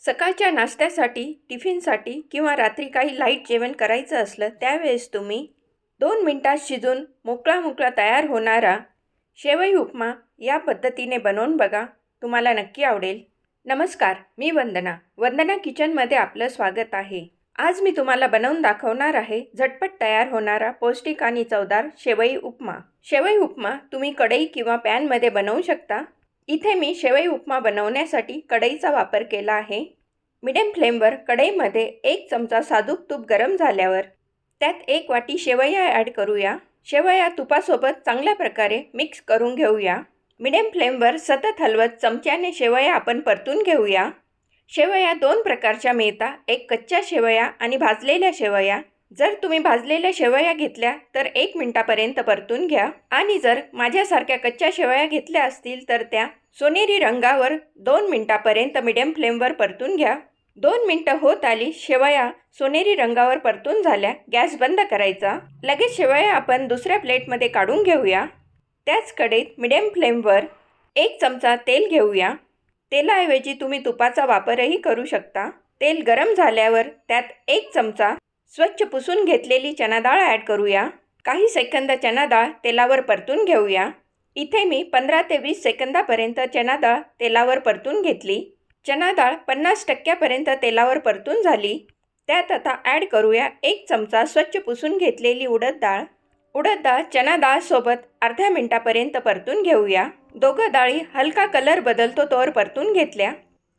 सकाळच्या नाश्त्यासाठी टिफिनसाठी किंवा रात्री काही लाइट जेवण करायचं असलं त्यावेळेस तुम्ही दोन मिनटात शिजून मोकळा मोकळा तयार होणारा शेवई उपमा या पद्धतीने बनवून बघा. तुम्हाला नक्की आवडेल. नमस्कार मी वंदना. वंदना किचनमध्ये आपलं स्वागत आहे. आज मी तुम्हाला बनवून दाखवणार आहे झटपट तयार होणारा पौष्टिक आणि चवदार शेवई उपमा. शेवई उपमा तुम्ही कढई किंवा पॅनमध्ये बनवू शकता. इथे मी शेवई उपमा बनवण्यासाठी कढईचा वापर केला आहे. मिडियम फ्लेमवर कढईमध्ये एक चमचा साजूक तूप गरम झाल्यावर त्यात एक वाटी शेवया ॲड करूया. शेवया तुपासोबत चांगल्या प्रकारे मिक्स करून घेऊया. मिडियम फ्लेमवर सतत हलवत चमच्याने शेवया आपण परतून घेऊया. शेवया दोन प्रकारच्या मिळतात एक कच्च्या शेवया आणि भाजलेल्या शेवया. जर तुम्ही भाजलेल्या शेवया घेतल्या तर एक मिनटापर्यंत परतून घ्या. आणि जर माझ्यासारख्या कच्च्या शेवया घेतल्या असतील तर त्या सोनेरी रंगावर दोन मिनटापर्यंत मिडियम फ्लेमवर परतून घ्या. दोन मिनटं होत आली शेवया सोनेरी रंगावर परतून झाल्या. गॅस बंद करायचा. लगेच शेवया आपण दुसऱ्या प्लेटमध्ये काढून घेऊया. त्याच कडेत मिडियम फ्लेमवर एक चमचा तेल घेऊया. तेलाऐवजी तुम्ही तुपाचा वापरही करू शकता. तेल गरम झाल्यावर त्यात एक चमचा स्वच्छ पुसून घेतलेली चना डाळ ॲड करूया. काही सेकंद चना डाळ तेलावर परतून घेऊया. इथे मी पंधरा ते वीस सेकंदापर्यंत चना डाळ तेलावर परतून घेतली. चना डाळ पन्नास टक्क्यापर्यंत तेलावर परतून झाली. त्यात आता ॲड करूया एक चमचा स्वच्छ पुसून घेतलेली उडद डाळ. उडद डाळ चना डाळसोबत अर्ध्या मिनटापर्यंत परतून घेऊया. दोघं डाळी हलका कलर बदलतो तोवर परतून घेतल्या.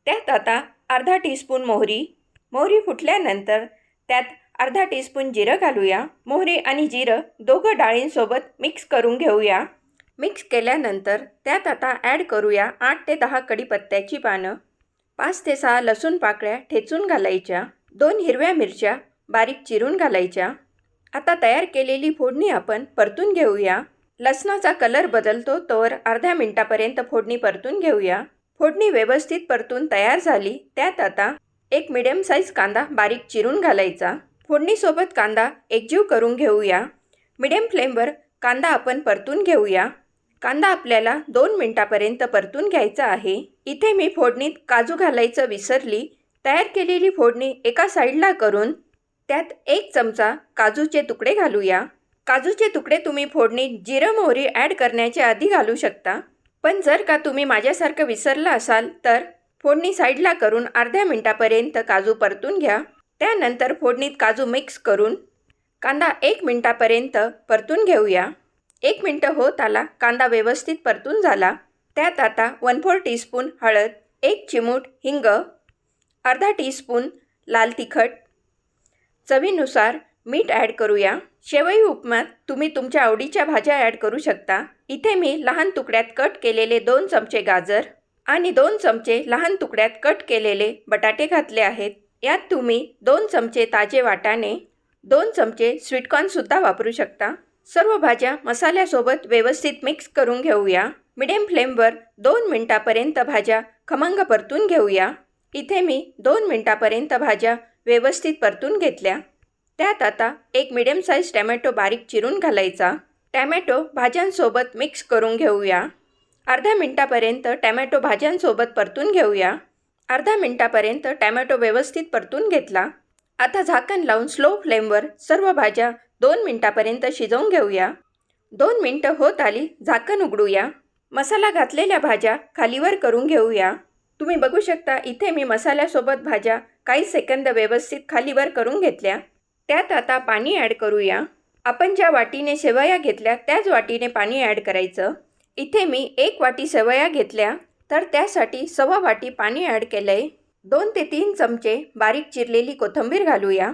त्यात आता अर्धा टीस्पून मोहरी. मोहरी फुटल्यानंतर त्यात अर्धा टीस्पून जिरं घालूया. मोहरी आणि जिरं दोघं डाळींसोबत मिक्स करून घेऊया. मिक्स केल्यानंतर त्यात आता ॲड करूया आठ ते दहा कढीपत्त्याची पानं. पाच ते सहा लसूण पाकळ्या ठेचून घालायच्या. दोन हिरव्या मिरच्या बारीक चिरून घालायच्या. आता तयार केलेली फोडणी आपण परतून घेऊया. लसणाचा कलर बदलतो तोवर अर्ध्या मिनटापर्यंत फोडणी परतून घेऊया. फोडणी व्यवस्थित परतून तयार झाली त्यात आता एक मिडियम साईज कांदा बारीक चिरून घालायचा. फोडणीसोबत कांदा एकजीव करून घेऊया. मिडियम फ्लेमवर कांदा आपण परतून घेऊया. कांदा आपल्याला दोन मिनटापर्यंत परतून घ्यायचा आहे. इथे मी फोडणीत काजू घालायचं विसरली. तयार केलेली फोडणी एका साईडला करून त्यात एक चमचा काजूचे तुकडे घालूया. काजूचे तुकडे तुम्ही फोडणीत जिरं मोहरी ॲड करण्याच्या आधी घालू शकता. पण जर का तुम्ही माझ्यासारखं विसरला असाल तर फोडणी साईडला करून अर्ध्या मिनटापर्यंत काजू परतून घ्या. त्यानंतर फोडणीत काजू मिक्स करून कांदा एक मिनटापर्यंत परतून घेऊया. एक मिनटं होत आला कांदा व्यवस्थित परतून झाला. त्यात आता वन फोर टीस्पून हळद एक चिमूट हिंग अर्धा टीस्पून लाल तिखट. चवीनुसार मीठ ॲड करूया. शेवई उपमात तुम्ही तुमच्या आवडीच्या भाज्या ॲड करू शकता. इथे मी लहान तुकड्यात कट केलेले दोन चमचे गाजर आणि दोन चमचे लहान तुकड्यात कट केलेले बटाटे घातले आहेत. यात तुम्ही दोन चमचे ताजे वाटाणे दोन चमचे स्वीटकॉर्नसुद्धा वापरू शकता. सर्व भाज्या मसाल्यासोबत व्यवस्थित मिक्स करून घेऊया. मिडियम फ्लेमवर दोन मिनटापर्यंत भाज्या खमंग परतून घेऊया. इथे मी दोन मिनटापर्यंत भाज्या व्यवस्थित परतून घेतल्या. त्यात आता एक मिडियम साईज टॅमॅटो बारीक चिरून घालायचा. टॅमॅटो भाज्यांसोबत मिक्स करून घेऊया. अर्ध्या मिनटापर्यंत टॅमॅटो भाज्यांसोबत परतून घेऊया. अर्धा मिनटापर्यंत टॅमॅटो व्यवस्थित परतून घेतला. आता झाकण लावून स्लो फ्लेमवर सर्व भाज्या दोन मिनटापर्यंत शिजवून घेऊया. दोन मिनटं होत आली झाकण उघडूया. मसाला घातलेल्या भाज्या खालीवर करून घेऊया. तुम्ही बघू शकता इथे मी मसाल्यासोबत भाज्या काही सेकंद व्यवस्थित खालीवर करून घेतल्या. त्यात आता पाणी ॲड करूया. आपण ज्या वाटीने शेवया घेतल्या त्याच वाटीने पाणी ॲड करायचं. इथे मी एक वाटी शेवया घेतल्या तर त्यासाठी सव्वा वाटी पाणी ॲड केलं आहे दोन ते तीन चमचे बारीक चिरलेली कोथिंबीर घालूया.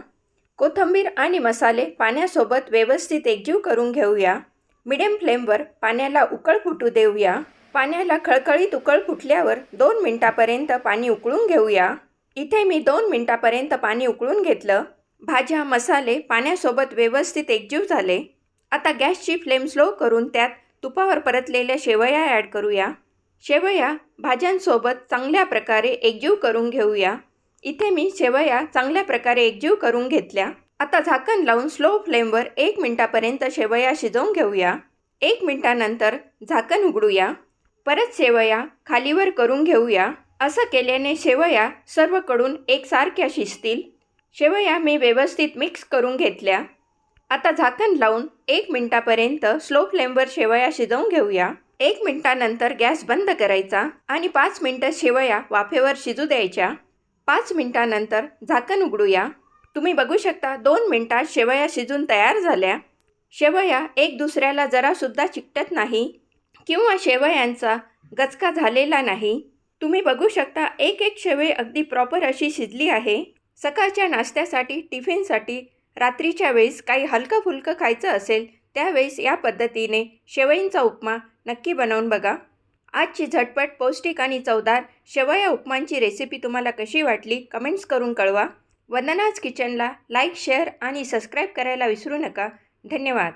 कोथिंबीर आणि मसाले पाण्यासोबत व्यवस्थित एकजीव करून घेऊया. मिडियम फ्लेमवर पाण्याला उकळ फुटू देऊया. पाण्याला खळखळीत उकळ फुटल्यावर दोन मिनटापर्यंत पाणी उकळून घेऊया. इथे मी दोन मिनटापर्यंत पाणी उकळून घेतलं. भाज्या मसाले पाण्यासोबत व्यवस्थित एकजीव झाले. आता गॅसची फ्लेम स्लो करून त्यात तुपावर परतलेल्या शेवया ॲड करूया. शेवया भाज्यांसोबत चांगल्या प्रकारे एकजीव करून घेऊया. इथे मी शेवया चांगल्या प्रकारे एकजीव करून घेतल्या. आता झाकण लावून स्लो फ्लेमवर एक मिनटापर्यंत शेवया शिजवून घेऊया. एक मिनटानंतर झाकण उघडूया. परत शेवया खालीवर करून घेऊया. असं केल्याने शेवया सर्वकडून एकसारख्या शिजतील. शेवया मी व्यवस्थित मिक्स करून घेतल्या. आता झाकण लावून एक मिनटापर्यंत स्लो फ्लेमवर शेवया शिजवून घेऊया. एक मिनटानंतर गॅस बंद करायचा आणि पाच मिनटं शेवया वाफेवर शिजू द्यायच्या. पाच मिनटानंतर झाकण उघडूया. तुम्ही बघू शकता दोन मिनटात शेवया शिजून तयार झाल्या. शेवया एक दुसऱ्याला जरासुद्धा चिकटत नाही किंवा शेवयांचा गचका झालेला नाही. तुम्ही बघू शकता एक एक शेवई अगदी प्रॉपर अशी शिजली आहे. सकाळच्या नाश्त्यासाठी टिफिनसाठी रात्रीच्या वेळेस काही हलकं फुलकं खायचं असेल त्यावेळेस या पद्धतीने शेवईंचा उपमा नक्की बनवून बघा. आजची झटपट पौष्टिक आणि चवदार शेवया उपमांची रेसिपी तुम्हाला कशी वाटली कमेंट्स करून कळवा. वंदनाज किचनला लाईक शेअर आणि सबस्क्राईब करायला विसरू नका. धन्यवाद.